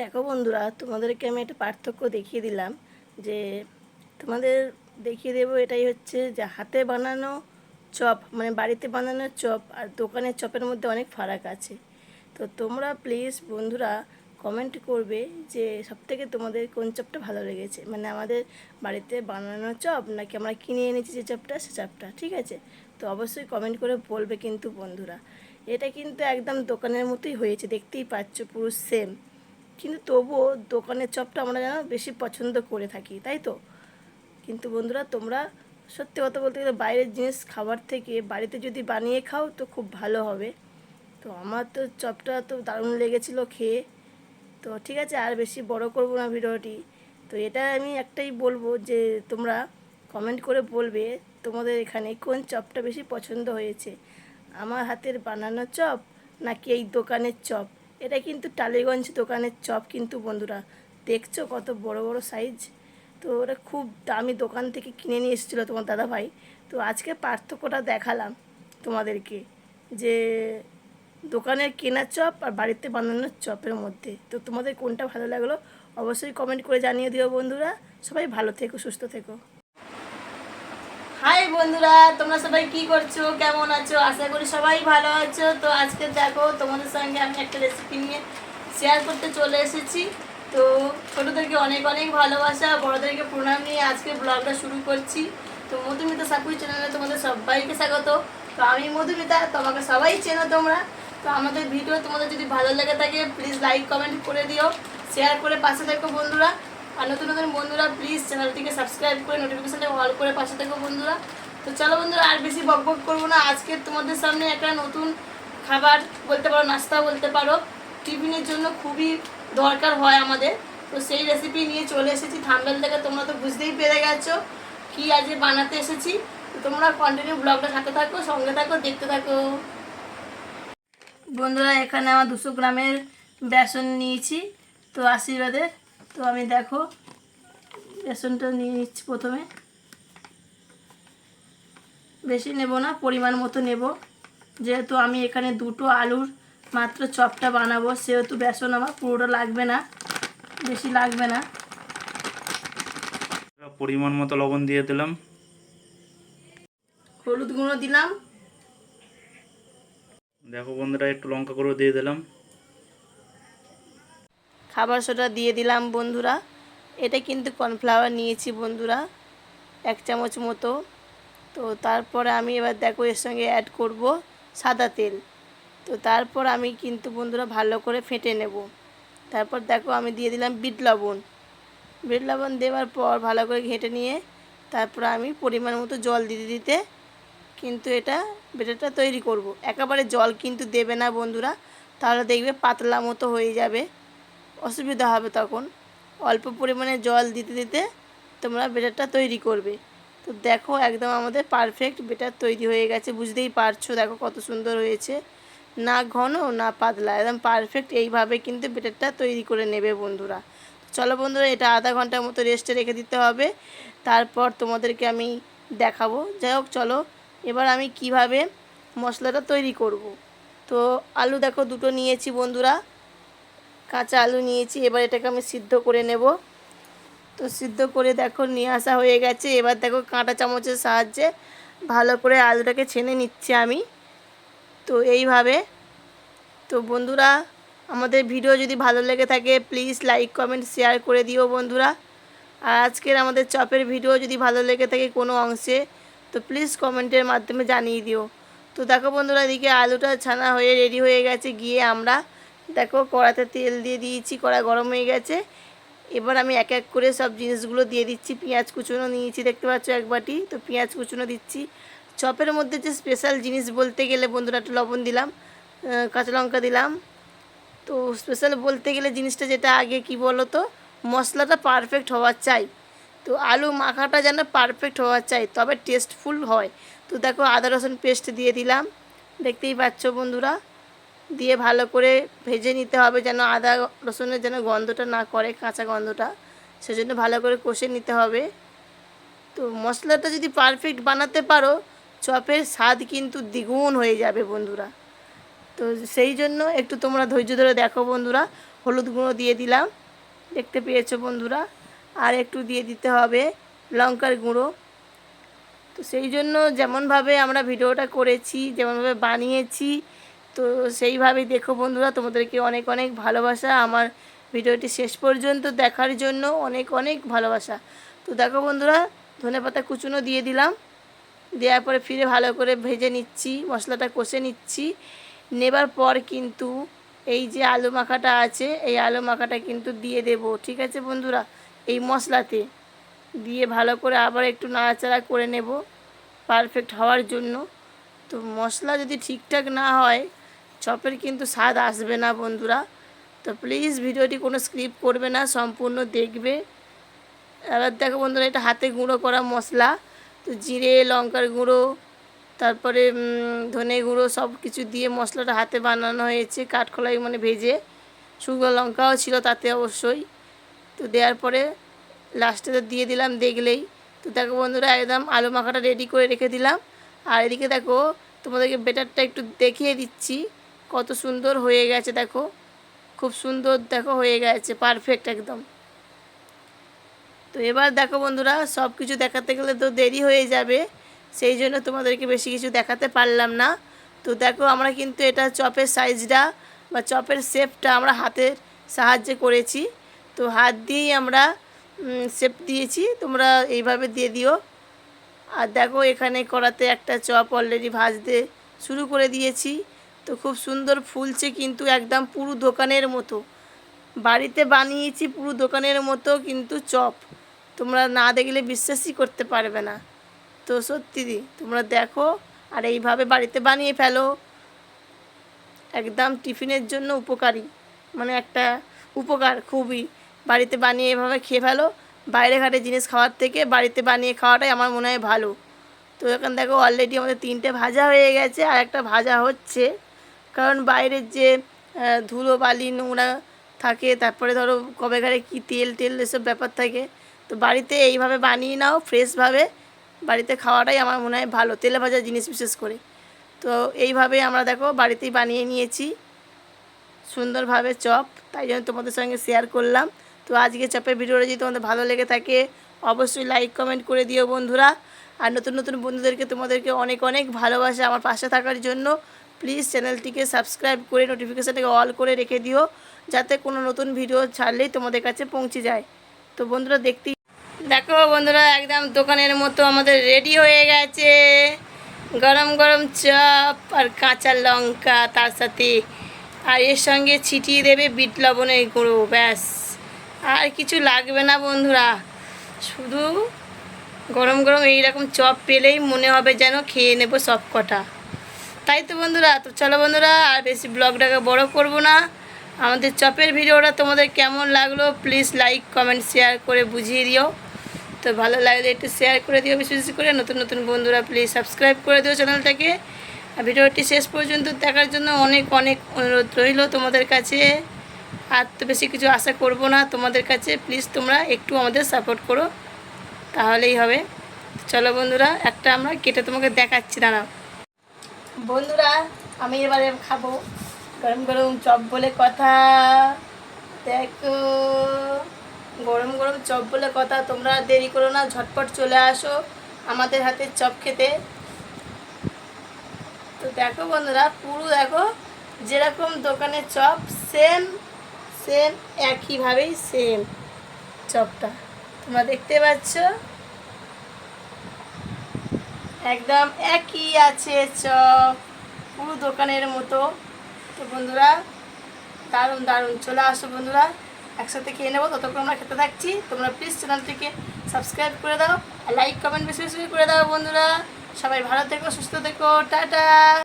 দেখো বন্ধুরা, তোমাদেরকে আমি একটা পার্থক্য দেখিয়ে দিলাম যে তোমাদের দেখিয়ে দেবো এটাই হচ্ছে যে হাতে বানানো চপ মানে বাড়িতে বানানো চপ আর দোকানের চপের মধ্যে অনেক ফারাক আছে। তো তোমরা প্লিজ বন্ধুরা কমেন্ট করবে যে সবথেকে তোমাদের কোন চপটা ভালো লেগেছে। মানে আমাদের বাড়িতে বানানো চপ নাকি আমরা কিনে এনেছি যে চপটা, সে চপটা, ঠিক আছে? তো অবশ্যই কমেন্ট করে বলবে কিন্তু বন্ধুরা। এটা কিন্তু একদম দোকানের মতোই হয়েছে, দেখতেই পাচ্ছ পুরো সেম কিন্তু তবুও দোকানের চপটা আমরা যেন বেশি পছন্দ করে থাকি, তাই তো? কিন্তু বন্ধুরা, তোমরা সত্যি কথা বলতে গেলে বাইরের জিনিস খাবার থেকে বাড়িতে যদি বানিয়ে খাও তো খুব ভালো হবে। তো আমার তো চপটা তো দারুণ লেগেছিলো খেয়ে। তো ঠিক আছে, আর বেশি বড় করব না ভিডিওটি। তো এটা আমি একটাই বলব যে তোমরা কমেন্ট করে বলবে তোমাদের এখানে কোন চপটা বেশি পছন্দ হয়েছে। আমার হাতের বানানো চপ নাকি এই দোকানের চপ? এটা কিন্তু টালিগঞ্জ দোকানের চপ কিন্তু বন্ধুরা। দেখছ কত বড় বড় সাইজ তো ওটা খুব দামি দোকান থেকে কিনে নিয়ে এসেছিল তোমার দাদা ভাই তো আজকে পার্থক্যটা দেখালাম তোমাদেরকে যে দোকানের কেনা চপ আর বাড়িতে বানানোর চপের মধ্যে। তো তোমাদের কোনটা ভালো লাগল অবশ্যই কমেন্ট করে জানিয়ে দিও বন্ধুরা। সবাই ভালো থেকো, সুস্থ থেকো। হাই বন্ধুরা, তোমরা সবাই কি করছ? কেমন আছো? আশা করি সবাই ভালো আছো। তো আজকে দেখো, তোমাদের সঙ্গে আমি একটা রেসিপি নিয়ে শেয়ার করতে চলে এসেছি। তো ছোটোদেরকে অনেক অনেক ভালোবাসা, বড়োদেরকে প্রণাম নিয়ে আজকে ব্লগটা শুরু করছি। তো মধুমিতা সাকুই চ্যানেলে তোমাদের সবাইকে স্বাগত। তো আমি মধুমিতা, তোমাকে সবাই চেনো তোমরা। তো আমাদের ভিডিও তোমাদের যদি ভালো লেগে থাকে প্লিজ লাইক কমেন্ট করে দিও। শেয়ার করে পাশে থাকো বন্ধুরা। আর নতুন নতুন বন্ধুরা প্লিজ চ্যানেলটিকে সাবস্ক্রাইব করে নোটিফিকেশানটা অল করে পাশে থেকো বন্ধুরা। তো চলো বন্ধুরা, আর বেশি বক বক করব না। আজকে তোমাদের সামনে একটা নতুন খাবার বলতে পারো, নাস্তা বলতে পারো। টিফিনের জন্য খুবই দরকার হয় আমাদের। তো সেই রেসিপি নিয়ে চলে এসেছি। থাম্বেল থেকে তোমরা তো বুঝতেই পেরে গেছো কি আজকে বানাতে এসেছি। তো তোমরা কন্টিনিউ ব্লগটা সাথে থাকো, সঙ্গে থাকো, দেখতে থাকো। বন্ধুরা, এখানে আমার দুশো গ্রামের বেসন নিয়েছি। তো আশীর্বাদের তো আমি দেখো বেসনটা নিয়ে নিচ্ছি প্রথমে। বেশি নেব না পরিমাণ মতো নেব। যেহেতু আমি এখানে দুটো আলুর মাত্র চপটা বানাবো সেহেতু বেসন আমার পুরোটা লাগবে না বেশি লাগবে না। পরিমাণ মতো লবণ দিয়ে দিলাম। হলুদ গুঁড়ো দিলাম। দেখো বন্ধুরা একটু লঙ্কা গুঁড়ো দিয়ে দিলাম। খাবার সোডা দিয়ে দিলাম বন্ধুরা। এটা কিন্তু কর্নফ্লাওয়ার নিয়েছি বন্ধুরা, এক চামচ মতো। তো তারপরে আমি এবার দেখো এর সঙ্গে অ্যাড করব সাদা তেল। তো তারপর আমি কিন্তু বন্ধুরা ভালো করে ফেটে নেব। তারপর দেখো আমি দিয়ে দিলাম বিট লবণ। বিট লবণ দেওয়ার পর ভালো করে ঘেঁটে নিয়ে তারপর আমি পরিমাণ মতো জল দিতে দিতে কিন্তু এটা বেটারটা তৈরি করব। একেবারে জল কিন্তু দেবে না বন্ধুরা, তাহলে দেখবে পাতলা মতো হয়ে যাবে। অসুবিধা হবে তখন। অল্প পরিমাণে জল দিতে দিতে তোমরা বেটারটা তৈরি করবে। তো দেখো একদম আমাদের পারফেক্ট বেটার তৈরি হয়ে গেছে। বুঝতেই পারছ, দেখো কত সুন্দর হয়েছে। না ঘন, না পাতলা, একদম পারফেক্ট এইভাবে কিন্তু বেটারটা তৈরি করে নেবে বন্ধুরা। চলো বন্ধুরা, এটা আধা ঘণ্টার মতো রেস্টে রেখে দিতে হবে। তারপর তোমাদেরকে আমি দেখাবো। যাই হোক, চলো, এবার আমি কীভাবে মশলাটা তৈরি করব। তো আলু দেখো দুটো নিয়েছি বন্ধুরা। কাঁচা আলু নিয়েছি, এবার এটাকে আমি সিদ্ধ করে নেব। তো সিদ্ধ করে দেখো, নিয়ে আসা হয়ে গেছে। এবার দেখো, কাঁটা চামচের সাহায্যে ভালো করে আলুটাকে ছেনে নিচ্ছি আমি। তো এইভাবে। তো বন্ধুরা, আমাদের ভিডিও যদি ভালো লেগে থাকে প্লিজ লাইক কমেন্ট শেয়ার করে দিও বন্ধুরা। আর আজকের আমাদের চপের ভিডিও যদি ভালো লেগে থাকে কোনো অংশে, তো প্লিজ কমেন্টের মাধ্যমে জানিয়ে দিও। তো দেখো বন্ধুরা, এদিকে আলুটা ছানা হয়ে রেডি হয়ে গেছে, গিয়ে আমরা দেখো কড়াতে তেল দিয়ে দিয়েছি কড়া গরম হয়ে গেছে। এবার আমি এক এক করে সব জিনিসগুলো দিয়ে দিচ্ছি। পেঁয়াজ কুচুনো নিয়েছি, দেখতে পাচ্ছ এক বাটি। তো পেঁয়াজ কুচুনো দিচ্ছি। চপের মধ্যে যে স্পেশাল জিনিস বলতে গেলে, বন্ধুরা একটু লবণ দিলাম কাঁচা লঙ্কা দিলাম। তো স্পেশাল বলতে গেলে জিনিসটা যেটা আগে, কি বলো তো মশলাটা পারফেক্ট হওয়ার চাই। তো আলু মাখাটা যেন পারফেক্ট হওয়ার চাই, তবে টেস্টফুল হয়। তো দেখো, আদা রসুন পেস্ট দিয়ে দিলাম। দেখতেই পাচ্ছ বন্ধুরা। দিয়ে ভালো করে ভেজে নিতে হবে যেন আদা রসুনের যেন গন্ধটা না করে, কাঁচা গন্ধটা। সেজন্য ভালো করে কষে নিতে হবে। তো মশলাটা যদি পারফেক্ট বানাতে পারো, চপের স্বাদ কিন্তু দ্বিগুণ হয়ে যাবে বন্ধুরা। তো সেই জন্য একটু তোমরা ধৈর্য ধরে দেখো বন্ধুরা। হলুদ গুঁড়ো দিয়ে দিলাম, দেখতে পেয়েছ বন্ধুরা। আর একটু দিয়ে দিতে হবে লঙ্কার গুঁড়ো। তো সেই জন্য যেমনভাবে আমরা ভিডিওটা করেছি, যেমনভাবে বানিয়েছি তো সেইভাবেই দেখো বন্ধুরা, তোমাদেরকে অনেক অনেক ভালোবাসা। আমার ভিডিওটি শেষ পর্যন্ত দেখার জন্য অনেক অনেক ভালোবাসা। তো দেখো বন্ধুরা ধনেপাতা কুচুনো দিয়ে দিলাম। দেওয়ার পরে ফিরে ভালো করে ভেজে নিচ্ছি, মশলাটা কষে নিচ্ছি। নেবার পর কিন্তু এই যে আলু মাখাটা আছে, এই আলু মাখাটা কিন্তু দিয়ে দেব, ঠিক আছে বন্ধুরা? এই মশলাতে দিয়ে ভালো করে আবার একটু নাড়াচাড়া করে নেব, পারফেক্ট হওয়ার জন্য। তো মশলা যদি ঠিকঠাক না হয় চপের কিন্তু স্বাদ আসবে না বন্ধুরা। তো প্লিজ ভিডিওটি কোনো স্ক্রিপ্ট করবে না, সম্পূর্ণ দেখবে। এবার দেখো বন্ধুরা, এটা হাতে গুঁড়ো করা মশলা। তো জিরে, লঙ্কার গুঁড়ো, তারপরে ধনে গুঁড়ো সব কিছু দিয়ে মশলাটা হাতে বানানো হয়েছে, কাঠখোলাই মানে ভেজে। শুকনো লঙ্কাও ছিল তাতে অবশ্যই। তো দেওয়ার পরে লাস্টে তো দিয়ে দিলাম দেখলেই। তো দেখো বন্ধুরা, একদম আলু মাখাটা রেডি করে রেখে দিলাম। আর এদিকে দেখো, তোমাদেরকে বেটারটা একটু দেখিয়ে দিচ্ছি। কত সুন্দর হয়ে গেছে, দেখো। খুব সুন্দর, দেখো, হয়ে গেছে পারফেক্ট একদম। তো এবার দেখো বন্ধুরা সব কিছু দেখাতে গেলে তো দেরি হয়ে যাবে, সেই জন্য তোমাদেরকে বেশি কিছু দেখাতে পারলাম না। তো দেখো, আমরা কিন্তু এটা চপের সাইজটা বা চপের শেপটা আমরা হাতের সাহায্যে করেছি। তো হাত দিয়েই আমরা শেপ দিয়েছি, তোমরা এইভাবে দিয়ে দিও। আর দেখো, এখানে করাতে একটা চপ অলরেডি ভাজতে শুরু করে দিয়েছি। তো খুব সুন্দর ফুলছে কিন্তু একদম পুরো দোকানের মতো। বাড়িতে বানিয়েছি পুরো দোকানের মতো কিন্তু চপ। তোমরা না দেখলে বিশ্বাসই করতে পারবে না। তো সত্যি দি, তোমরা দেখো আর এইভাবে বাড়িতে বানিয়ে ফেলো। একদম টিফিনের জন্য উপকারী। মানে একটা উপকার খুবই। বাড়িতে বানিয়ে এভাবে খেয়ে ফেলো। বাইরে ঘাটে জিনিস খাওয়ার থেকে বাড়িতে বানিয়ে খাওয়াটাই আমার মনে হয় ভালো। তো এখন দেখো অলরেডি আমাদের তিনটে ভাজা হয়ে গেছে আর একটা ভাজা হচ্ছে। কারণ বাইরের যে ধুলো বালি নোংরা থাকে, তারপরে ধরো কবে ঘরে কী তেল টেল এসব ব্যাপার থাকে, তো বাড়িতে এইভাবে বানিয়ে নাও ফ্রেশভাবে বাড়িতে খাওয়াটাই আমার মনে হয় ভালো, তেলে ভাজা জিনিস বিশেষ করে। তো এইভাবে আমরা দেখো বাড়িতেই বানিয়ে নিয়েছি। সুন্দরভাবে চপ, তাই জন্য তোমাদের সঙ্গে শেয়ার করলাম। তো আজকে চপের ভিডিওটা যদি তোমাদের ভালো লেগে থাকে, অবশ্যই লাইক কমেন্ট করে দিও বন্ধুরা। আর নতুন নতুন বন্ধুদেরকে তোমাদেরকে অনেক অনেক ভালোবাসা আমার পাশে থাকার জন্য। প্লিজ চ্যানেলটিকে সাবস্ক্রাইব করে নোটিফিকেশানটাকে অল করে রেখে দিও, যাতে কোনো নতুন ভিডিও ছাড়লেই তোমাদের কাছে পৌঁছে যায়। তো বন্ধুরা দেখতেই দেখো বন্ধুরা, একদম দোকানের মতো আমাদের রেডি হয়ে গেছে। গরম গরম চপ আর কাঁচা লঙ্কা, তার সাথে আর এর সঙ্গে ছিটিয়ে দেবে বিট লবণের গুঁড়ো, ব্যাস। আর কিছু লাগবে না বন্ধুরা। শুধু গরম গরম এইরকম চপ পেলেই মনে হবে যেন খেয়ে নেব সব কটা তাই তো বন্ধুরা, তো চলো বন্ধুরা, আর বেশি ব্লগটাকে বড় করব না। আমাদের চপের ভিডিওটা তোমাদের কেমন লাগল প্লিজ লাইক কমেন্ট শেয়ার করে বুঝিয়ে দিও। তো ভালো লাগলে একটু শেয়ার করে দিও, বেশি বেশি করে। নতুন নতুন বন্ধুরা প্লিজ সাবস্ক্রাইব করে দিও চ্যানেলটাকে। আর ভিডিওটি শেষ পর্যন্ত দেখার জন্য অনেক অনেক অনুরোধ রইল তোমাদের কাছে। আর তো বেশি কিছু আশা করব না, তোমাদের কাছে প্লিজ তোমরা একটু আমাদের সাপোর্ট করো। তাহলেই হবে। চলো বন্ধুরা, একটা আমরা কেটে তোমাকে দেখাচ্ছি, দাঁড়াও। বন্ধুরা, আমি এবারে খাব গরম গরম চপ বলে কথা। দেখো, গরম গরম চপ বলে কথা। তোমরা দেরি করো না, ঝটপট চলে আসো আমাদের হাতে চপ খেতে। তো দেখো বন্ধুরা, পুরো দেখো, যেরকম দোকানের চপ সেম সেম একইভাবেই সেম চপটা। তোমরা দেখতে পাচ্ছ? একদম একই আছে চপ পুরো দোকানের মতো। তো বন্ধুরা, দারুণ দারুণ। চলে আসো বন্ধুরা, একসাথে খেয়ে নেব। ততক্ষণ আমরা খেতে থাকছি। তোমরা প্লিজ চ্যানেলটিকে সাবস্ক্রাইব করে দাও। আর লাইক কমেন্ট বেশি বেশি করে দাও বন্ধুরা। সবাই ভালো থেকো, সুস্থ থেকো। টাটা!